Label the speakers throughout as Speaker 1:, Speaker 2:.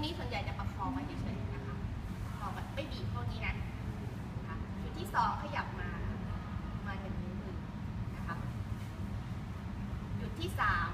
Speaker 1: งนี้ส่วนใหญ่จะประคองไว้เฉยๆนะคะปคองแบบไม่บีบเท่านี้นะนจุดที่สองขยับมา มาหนึ่งนี้วมืนะคะจุดที่สาม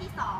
Speaker 1: 一、二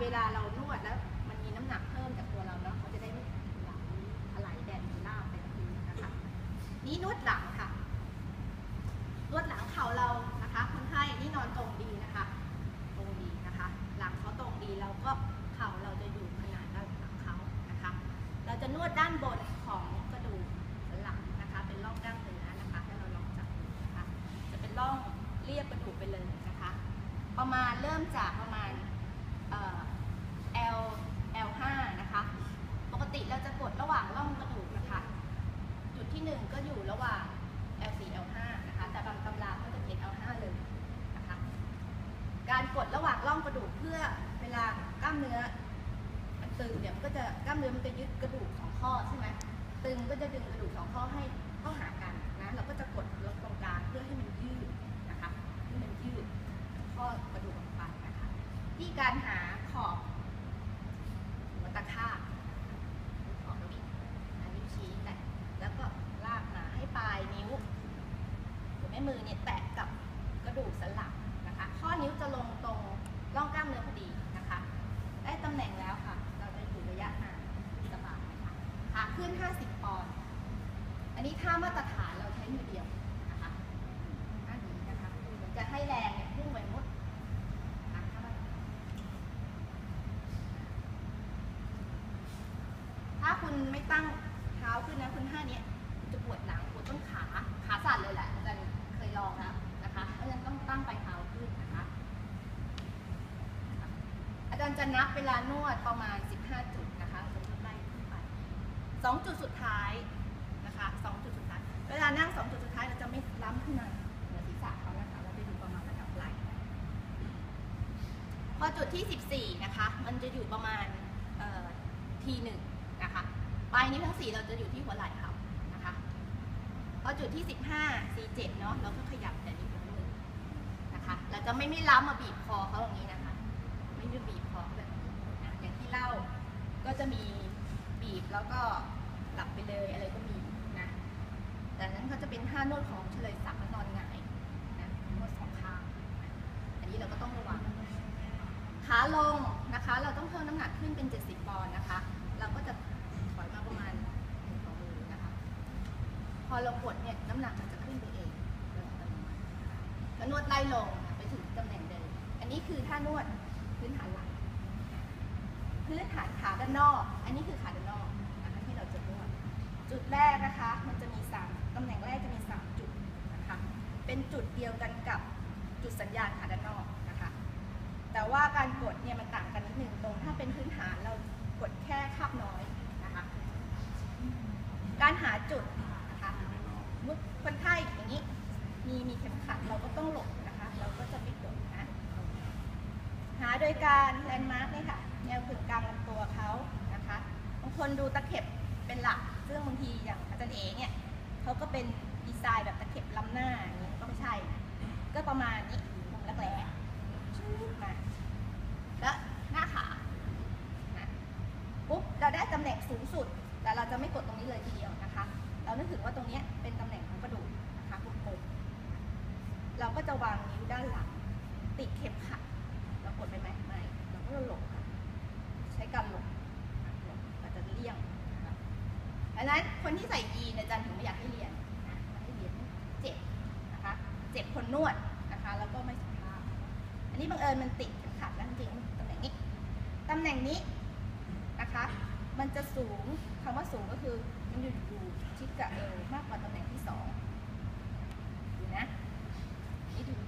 Speaker 1: เวลาเรานวดแล้ว มันมีน้ำหนักเพิ่มจากตัวเราเนาะเขาจะได้ไม่ไหลถลายแดนหน้าไปพื้นนะคะ นี่นวดหลังค่ะ นวดหลังเข่าเรานะคะคนไข้นี่นอนตรงดีนะคะ ตรงดีนะคะ หลังเขาตรงดีเราก็เข่าเราจะอยู่ขนาดด้านหลังเขานะคะ เราจะนวดด้านบนของกระดูกสันหลังนะคะ เป็นร่องดั้งเนื้อนะคะให้เราลองจับดูนะคะ จะเป็นร่องเรียบกระดูกไปเลยนะคะ ประมาณเริ่มจากประมาณ เอ่อ L L5 นะคะ ปกติเราจะกดระหว่างร่องกระดูกนะคะ จุดที่หนึ่งก็อยู่ระหว่าง L4 L5 นะคะ แต่บางตำราก็จะเขียน L5 เลยนะคะ การกดระหว่างร่องกระดูกเพื่อเวลากล้ามเนื้อมันตึงเนี่ยมันก็จะกล้ามเนื้อมันจะยึดกระดูกสองข้อใช่ไหมตึงก็จะดึงกระดูกสองข้อให้เข้าหากันนะเราก็จะกดลงตรงกลางเพื่อให้มันยืดนะคะให้มันยืดข้อกระดูกออกไปนะคะที่การหาขอบหัวตะข้างขอบบิดอันนิ้วชี้แตะแล้วก็ลากมาให้ปลายนิ้วหรือแม่มือเนี่ยแตะกับกระดูกสันหลังนะคะ ข้อนิ้วจะลงตรงร่องกล้ามเนื้อพอดีนะคะ ได้ตำแหน่งแล้วค่ะ เราจะอยู่ระยะห่างสบายนะคะขาขึ้น 50 ปอนด์ อันนี้ท่ามาตรฐานเราใช้มือเดียวนะคะท่านี้นะคะเหมือน จะให้แรงเนี่ยพุ่งไปหมดถ้าคุณไม่ตั้งเท้าขึ้นนะคุณท่านี้จะปวดหลังปวดต้นขาขาสั่นเลยแหละอาจารย์เคยลองแล้วนะคะเพราะฉะนั้นต้องตั้งปลายเท้าขึ้นนะคะอาจารย์จะนับเวลานวดประมาณ 15 จุดนะคะจะไล่ขึ้นไป2จุดสุดท้ายนะคะ 2 จุดสุดท้าย เวลานั่ง 2 จุดสุดท้ายเราจะไม่ล้ำขึ้นมาเหนือศีรษะเขานะคะ เราจะอยู่ประมาณระดับไหล่ พอจุดที่ 14 นะคะ มันจะอยู่ประมาณทีหนึ่งนะคะปลายนิ้วทั้ง 4 เราจะอยู่ที่หัวไหล่เขานะคะ พ อจุดที่ 15 C7 เนาะเราก็ขยับแต่นิ้วหัวมือนะคะเราจะไม่ไม่ล้ำมาบีบคอเขาอย่างนี้นะคะ ไม่ได้บีบคอแบบนี้นะอย่างที่เล่าก็จะมีบีบแล้วก็หลับไปเลยอะไรก็มีนะแต่นั้นเขาจะเป็นท่านวดของเฉลยศักดิ์นอนหงายนะนวดสองข้างอันนี้เราก็ต้องระวังขาลงนะคะ เราต้องเพิ่มน้ำหนักขึ้นเป็น 70ปอนด์นะคะ เราก็จะถอยมาประมาณหนึ่งต่อมือนะคะ พอเรากดเนี่ยน้ำหนักมันจะขึ้นไปเองโดยอัตโนมัตินะคะก็นวดไล่ลงไปถึงตำแหน่งเดิม อันนี้คือท่านวดพื้นฐานหลังพื้นฐานขาด้านนอก อันนี้คือขาด้านนอกนะคะที่เราจะนวด จุดแรกนะคะ มันจะมีสามตำแหน่งแรกจะมีสามจุดนะคะ เป็นจุดเดียวกันกับจุดสัญญาณขาด้านนอกนะคะ แต่ว่าการกดเนี่ยมันต่างกันนิดนึงตรง ถ้าเป็นพื้นฐานเรากดแค่คาบน้อยนะคะ การหาจุดนะคะมุดคนไข้อย่างนี้ มีมีเข็มขัดเราก็ต้องหลบนะคะ เราก็จะไม่กดนะ หาโดยการแลนด์มาร์กเนี่ยค่ะ แนวกึ่งกลางลำตัวเขานะคะบางคนดูตะเข็บเป็นหลัก ซึ่งบางทีอย่างอาจารย์เอเนี่ยเขาก็เป็นดีไซน์แบบตะเข็บล้ำหน้าอย่างนี้ก็ไม่ใช่ ก็ประมาณนี้มุมแรกๆชูมา แล้วหน้าขาปุ๊บเราได้ตำแหน่งสูงสุด แต่เราจะไม่กดตรงนี้เลยทีเดียวนะคะ เรานึกถึงว่าตรงนี้เป็นตำแหน่งของกระดูก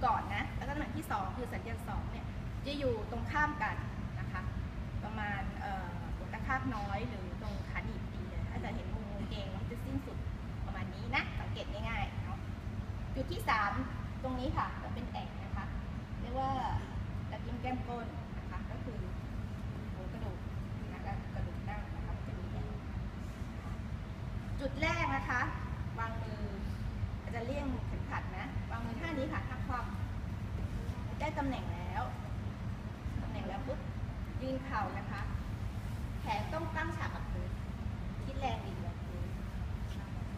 Speaker 1: ก่อนนะแล้วก็ตำแหน่งที่ 2 คือสัญญาณ2เนี่ยจะอยู่ตรงข้ามกันนะคะ ประมาณหัวตะคากน้อยหรือตรงขาหนีบดีเลยถ้าจะเห็นมุมเองมันจะสิ้นสุดประมาณนี้นะสังเกตง่ายๆเนาะจุดที่ 3 ตรงนี้ค่ะจะเป็นแอกนะคะ เรียกว่าตะกิมแก้มก้นำแหน่งแล้วตำแหน่งแล้วปุ๊บยืนเข่านะคะ แขนต้องตั้งฉากกับพื้นคิดแรงดีกับพื้น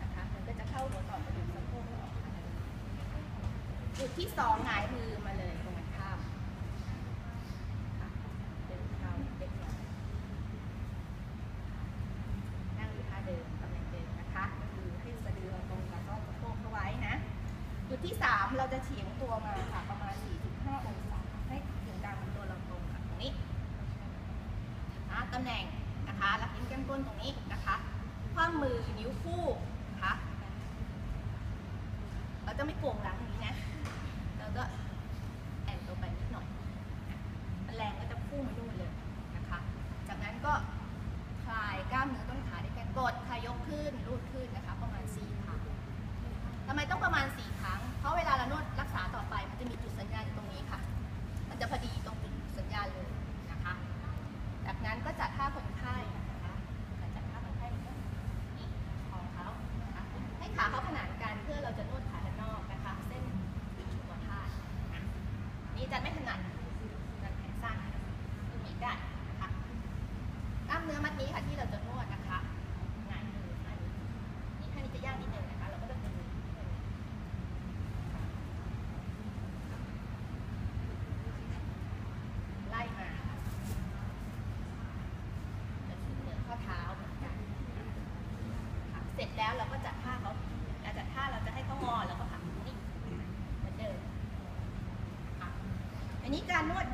Speaker 1: นะคะมันก็จะเข้าหัวต่อกระดูกสะโพกออกจุดที่สองหงายมือมาเลย นวด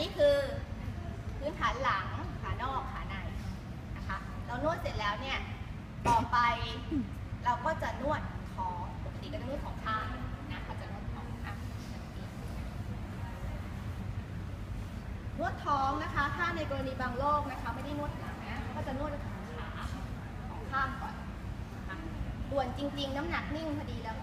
Speaker 1: นี้คือพื้นฐานหลังขานอกขาในนะคะ เรานวดเสร็จแล้วเนี่ย ต่อไปเราก็จะนวดของปกติก็จะนวดของข้างนะเขาจะนวดของข้านวดท้องนะคะ ถ้าในกรณีบางโรคนะคะ ไม่ได้นวดหลังนะก็จะนวดของขาของข้างก่อนส่วนจริง ๆ น้ำหนักนิ่งพอดีแล้ว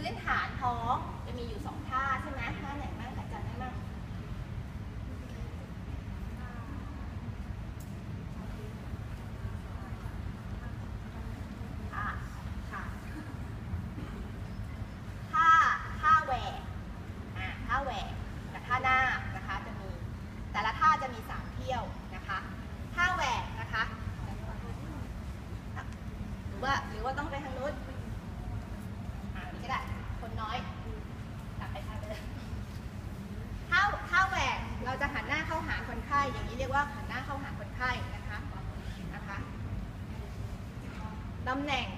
Speaker 1: พื้นฐานท้องจะมีอยู่สองท่าใช่ไหมท่าไหนบ้างใครจำได้บ้างอะค่ะท่าท่าแหวกอะท่าแหวกกับท่าหน้านะคะจะมี แต่ละท่าจะมีสามเที่ยวนะคะท่าแหวกนะคะ หรือว่าหรือว่าต้องไปทางนู้นอ่านี่ก็ได้ คนน้อยกลับไปทางเดิมถ้าถ้าแหวกเราจะหันหน้าเข้าหาคนไข้ อย่างนี้เรียกว่าหันหน้าเข้าหาคนไข้นะคะ นะคะ ตำแหน่ง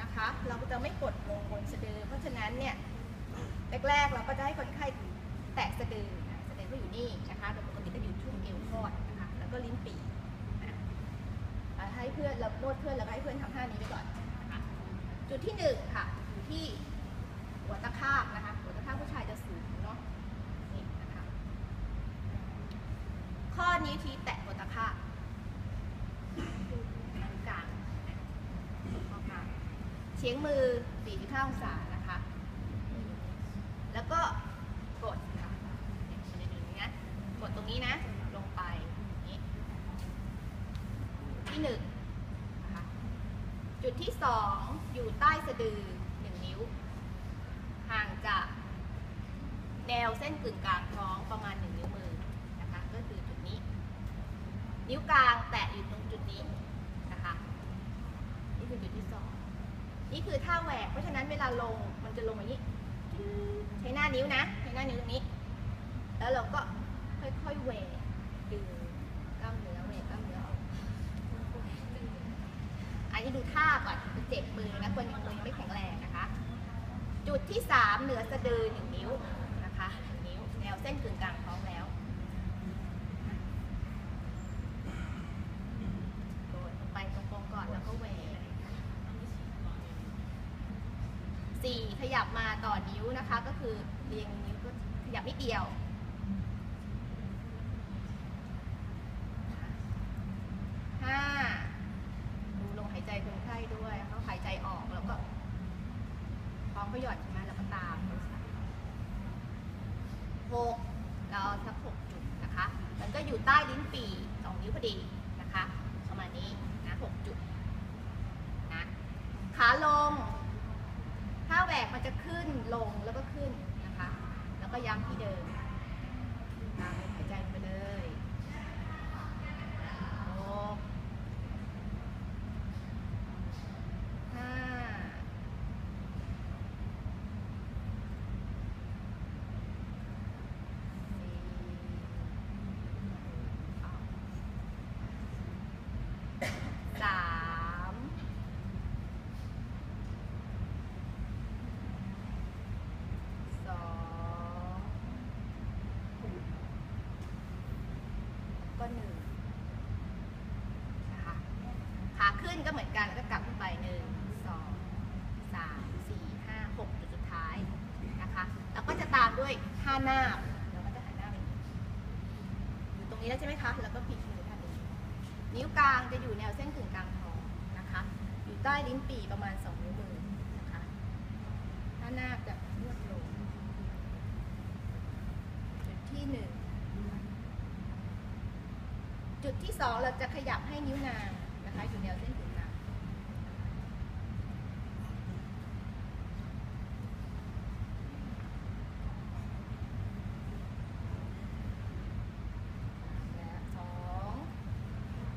Speaker 1: นะคะ เราก็จะไม่กดลงบนสะดือ เพราะฉะนั้นเนี่ยแรกๆเราก็จะให้คนไข้แตะสะดือนะสะดือก็อยู่นี่นะคะโดยปกติก็อยู่ช่วงเอวคอดนะคะแล้วก็ลิ้นปี่นะให้เพื่อนเราโนดเพื่อนแล้วก็ให้เพื่อนทำท่านี้ไปก่อนนะคะจุดที่หนึ่งค่ะอยู่ที่หัวตะขาบนะคะหัวตะขาบผู้ชายจะสูงเนาะนี่นะคะข้อนิ้วชี้แตะหัวตะขาบนิ้วกลางนะข้อกลางเฉียงมือ 45 องศานะคะ แล้วก็กดค่ะเนี่ยมันจะอยู่อย่างนี้นะกดตรงนี้นะ ลงไปอย่างนี้ ที่หนึ่งนะคะจุดที่สองอยู่ใต้สะดือหนึ่งนิ้ว ห่างจากแนวเส้นกึ่งกลางท้องประมาณหนึ่งนิ้วมือนะคะก็คือจุดนี้ นิ้วกลางแตะอยู่ตรงจุดนี้นะคะนี่คือจุดที่สองนี่คือท่าแหวก เพราะฉะนั้นเวลาลงมันจะลงอย่างนี้ ใช้หน้านิ้วนะ ใช้หน้านิ้วตรงนี้ แล้วเราก็ค่อยๆแหวกดึงกล้ามเนื้อแหวกกล้ามเนื้อออก อั นี้ดูท่าก่อนเจ็บมือนะคนยังมือยังไม่แข็งแรงนะคะ จุดที่ 3 เหนือสะดือหนึ่งนิ้วนะคะนิ้วแนวเส้นกึ่งกลางท้องแล้วโดดลงไปตรงๆก่อนแล้วก็แหวกสี่ขยับมาต่อนิ้วนะคะ ก็คือเรียงนิ้วก็ขยับนิดเดียว ห้า ดูลมหายใจคนไข้ด้วยเขาหายใจออกแล้วก็ท้องเขาหย่อนใช่ไหมแล้วก็ตามไปใส่หกเราเอาสักหกจุดนะคะ มันก็อยู่ใต้ลิ้นปี่สองนิ้วพอดีนะคะ ประมาณนี้นะหกจุดนะขาลง ถ้าแหวก มันจะขึ้นลงแล้วก็ขึ้นนะคะ แล้วก็ย้ำที่เดิมตามลมหายใจไปเลยหก ห้าสี่สามสองก็หนึ่งนะคะ ขาขึ้นก็เหมือนกันแล้วก็กลับขึ้นไปหนึ่งสองสามสี่ห้าหกจุดสุดท้ายนะคะ แล้วก็จะตามด้วยท่าห น้าบเราก็จะหันหน้าไปอยู่ตรงนี้แล้วใช่ไหมคะ แล้วก็พลิกมือท่านนิ้วกลางจะอยู่แนวเส้นกึ่งกลางท้องนะคะ อยู่ใต้ลิ้นปี่ประมาณสองนิ้วมือนะคะท่าหน้าบจะนวดลงจุดที่หนึ่งจุดที่สองเราจะขยับให้นิ้วนางนะคะ อยู่แนวเส้นกึ่งกลางและสองสา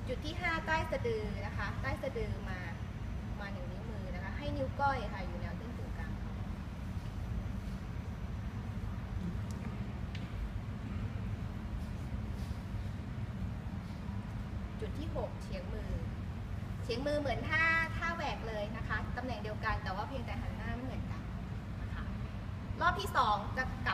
Speaker 1: ม จุดที่ 5 ใต้สะดือนะคะ ใต้สะดือมามาหนึ่งนิ้วมือนะคะ ให้นิ้วก้อยค่ะอยู่แนวเส้นศูนย์กลางจุดที่ 6 เฉียงมือ เฉียงมือเหมือนท่าท่าแหวกเลยนะคะตำแหน่งเดียวกันแต่ว่าเพียงแต่หันหน้าไม่เหมือนกันนะคะรอบที่ 2 จะกลับ